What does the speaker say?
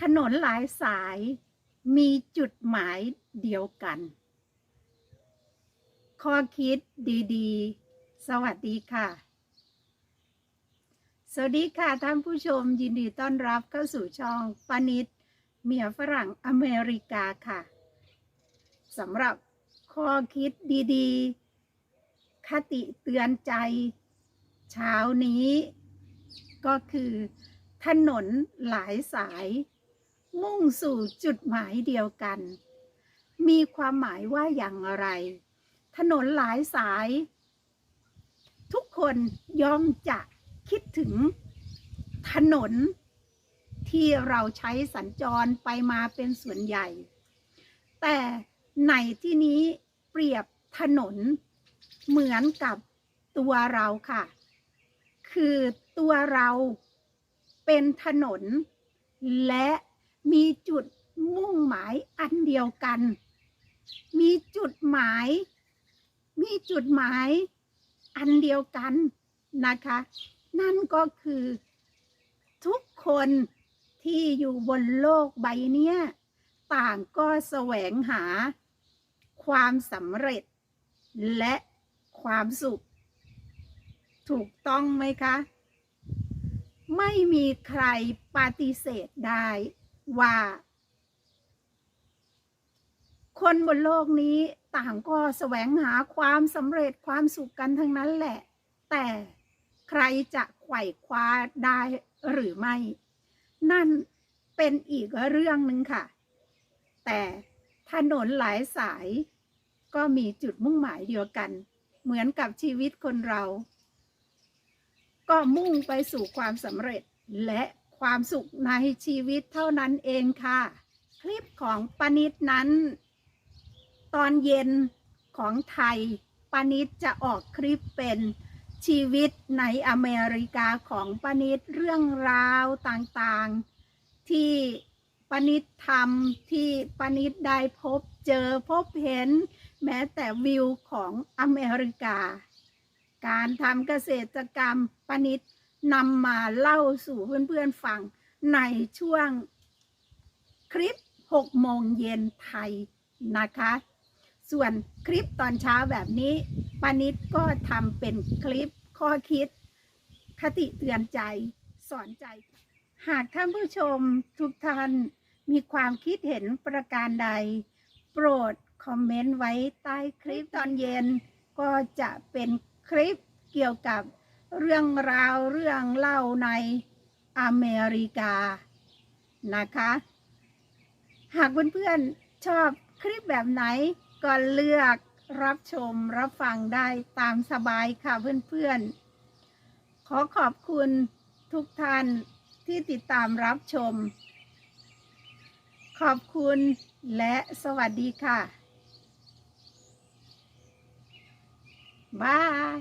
ถนนหลายสายมีจุดหมายเดียวกัน ข้อคิดดีๆ สวัสดีค่ะ สวัสดีค่ะท่านผู้ชมยินดีต้อนรับเข้าสู่ช่องปนิดเมียฝรั่งอเมริกาค่ะสำหรับข้อคิดดีๆ คติเตือนใจเช้านี้ ก็คือถนนหลายสาย มุ่งสู่จุดหมายเดียวกัน มีความหมายว่าอย่างไร ถนนหลายสาย ทุกคนย่อมจะคิดถึงถนนที่เราใช้สัญจรไปมาเป็นส่วนใหญ่ แต่ในที่นี้เปรียบถนนเหมือนกับตัวเราค่ะ คือตัวเราเป็นถนนและ มีจุดมุ่งหมายอันเดียวกัน มีจุดหมาย มีจุดหมายอันเดียวกันนะคะ นั่นก็คือทุกคนที่อยู่บนโลกใบเนี้ยต่างก็แสวงหา ความสำเร็จ และความสุข ถูกต้องไหมคะ ไม่มีใครปฏิเสธได้ ว่า คนบนโลกนี้ต่างก็แสวงหาความสำเร็จความสุขกันทั้งนั้นแหละ แต่ใครจะไขว่คว้าได้หรือไม่ นั่นเป็นอีกเรื่องหนึ่งค่ะ แต่ถนนหลายสายก็มีจุดมุ่งหมายเดียวกัน เหมือนกับชีวิตคนเรา ก็มุ่งไปสู่ความสำเร็จและ ความสุขในชีวิตเท่านั้นเองค่ะ คลิปของปานิดนั้น ตอนเย็นของไทยปานิดจะออกคลิปเป็นชีวิตในอเมริกาของปานิดเรื่องราวต่างๆ ที่ปานิดทำที่ปานิดได้พบเจอพบเห็น แม้แต่วิวของอเมริกา การทำเกษตรกรรมปานิด นำมาเล่าสู่เพื่อนๆฟังในช่วงคลิป6โมงเย็นไทยนะคะ ส่วนคลิปตอนเช้าแบบนี้ปานิดก็ทำเป็นคลิปข้อคิด คติเตือนใจสอนใจ หากท่านผู้ชมทุกท่านมีความคิดเห็นประการใด โปรดคอมเมนต์ไว้ใต้คลิปตอนเย็น ก็จะเป็นคลิปเกี่ยวกับ เรื่องราวเรื่องเล่าในอเมริกานะคะ หากเพื่อนๆชอบคลิปแบบไหนก็เลือกรับชมรับฟังได้ตามสบายค่ะเพื่อนๆ ขอขอบคุณทุกท่านที่ติดตามรับชม ขอบคุณและสวัสดีค่ะ บาย